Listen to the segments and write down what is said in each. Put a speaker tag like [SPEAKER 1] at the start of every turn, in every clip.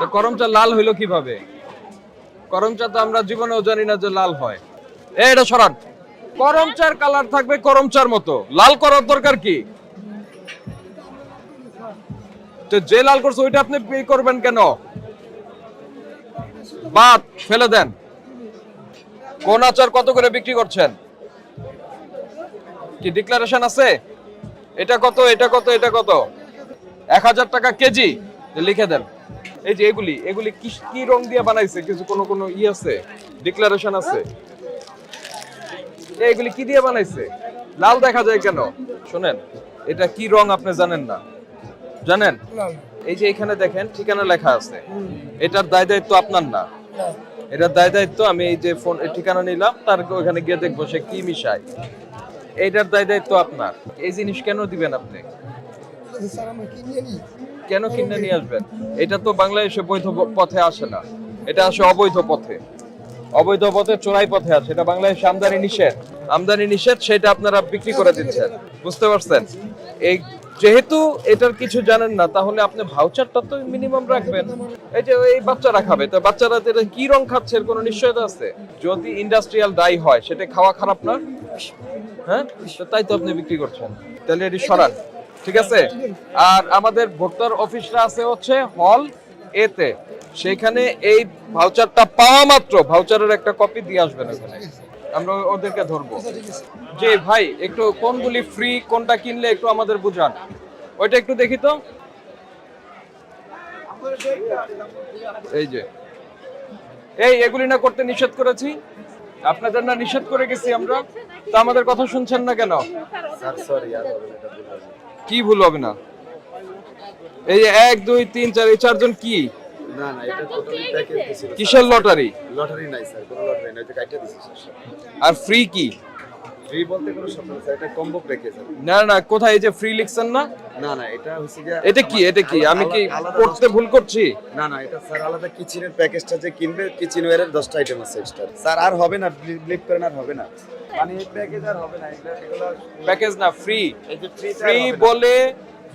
[SPEAKER 1] তো করম চা লাল হইল কীভাবে? করম চা তো আমরা জীবনেও জানি না যে লাল হয়। এটা সরান। করম চার কালার থাকবে করম চার মতো। লাল করার দরকার কি? তো যে লাল করছে, ওইটা আপনি পে করবেন কেন? বাদ, ফেলে দেন। কোন আচার কত করে বিক্রি করছেন? কি ডিক্লারেশন আছে? এটা কত এটা কত এটা কত? এক হাজার টাকা কেজি। লিখে দেন। এই যে এগুলি এগুলি কি কি রং দিয়ে বানাইছে? কিছু কোনো কোনো ই আছে? ডিক্লারেশন আছে? এগুলি কি দিয়ে বানাইছে? লাল দেখা যায় কেন? শুনেন এটা কি রং আপনি জানেন না? জানেন? এই যে এখানে দেখেন ঠিকানা লেখা আছে। এটার দায় দায়িত্ব আপনার না। এটার দায় দায়িত্ব আমি এই যে ফোন ঠিকানা নিলাম তার ওখানে গিয়ে দেখব সে কি মিশায়। এটার দায় দায়িত্ব আপনার। এই জিনিস কেন দিবেন আপনি?
[SPEAKER 2] আমরা কিনে
[SPEAKER 1] কেন নিয়ে আসবেন? এটা তো বাংলাদেশে বৈধ পথে আসে না। এটা আসে অবৈধ পথে। অবৈধ পথে চোরাই পথে আসে। এটা বাংলাদেশে আমদানি নিষেধ। আমদানি নিষেধ, সেটা আপনারা বিক্রি করে দিচ্ছেন। বুঝতে পারছেন? এই যেহেতু এটার কিছু জানেন না, তাহলে আপনি ভাউচারটা তো মিনিমাম রাখবেন। এই যে এই বাচ্চারা খাবে, তো বাচ্চারা কি রং খাচ্ছে কোনো নিশ্চয়তা আছে? যদি ইন্ডাস্ট্রিয়াল ডাই হয়, সেটা খাওয়া খারাপ না? হ্যাঁ? তাই তো আপনি বিক্রি করছেন। তাহলে এটি সরান। ঠিক আছে? আর আমাদের ভোক্তার অফিসটা আছে হচ্ছে হল এতে সেখানে এই ভাউচারটা পাওয়া মাত্র ভাউচারের একটা কপি দিয়ে আসবেন ওখানে আমরা ওদেরকে ধরবো। যে ভাই, একটু কোনগুলি ফ্রি কোনটা কিনলে একটু আমাদের বুঝান। ওইটা একটু দেখি তো। এই যে। এই, এগুলি না করতে নিষেধ করেছি? আপনাদের না নিষেধ করে গেছি আমরা? তা আমাদের কথা শুনছেন না কেন? কি ভুল হবে না? এই যে এক দুই তিন চার এই চারজন কি?
[SPEAKER 3] না না এটা টোটালি প্যাকেজ
[SPEAKER 1] কিসের লটারি?
[SPEAKER 3] লটারি নাই স্যার কোনো লটারি নাই এটা কাইটা দিছি স্যার
[SPEAKER 1] আর ফ্রি কি?
[SPEAKER 3] ফ্রি বলতে কোনো শব্দ এটা কম্বো প্যাকেজ
[SPEAKER 1] না না কোথায় এই যে ফ্রি লিখছেন না?
[SPEAKER 3] না না এটা হচ্ছে গিয়ে
[SPEAKER 1] এটা কি এটা কি? আমি কি পড়তে ভুল করছি?
[SPEAKER 3] না না এটা স্যার আলাদা কিচেনের প্যাকেজটা যে কিনবে কিচেন ওয়্যারের 10টা আইটেম আছে এক্সট্রা স্যার আর হবে না ব্লিপ করেন আর হবে না। প্যাকেজ না এগুলো এগুলো
[SPEAKER 1] প্যাকেজ না ফ্রি
[SPEAKER 3] ফ্রি
[SPEAKER 1] ফ্রি বলে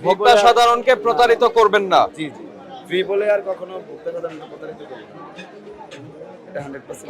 [SPEAKER 1] ভোক্তা সাধারণকে প্রতারিত করবেন না।
[SPEAKER 3] জি জি। ফ্রি বলে আর কখনো ভোক্তা সাধারণকে প্রতারিত করবেন না। এটা 100%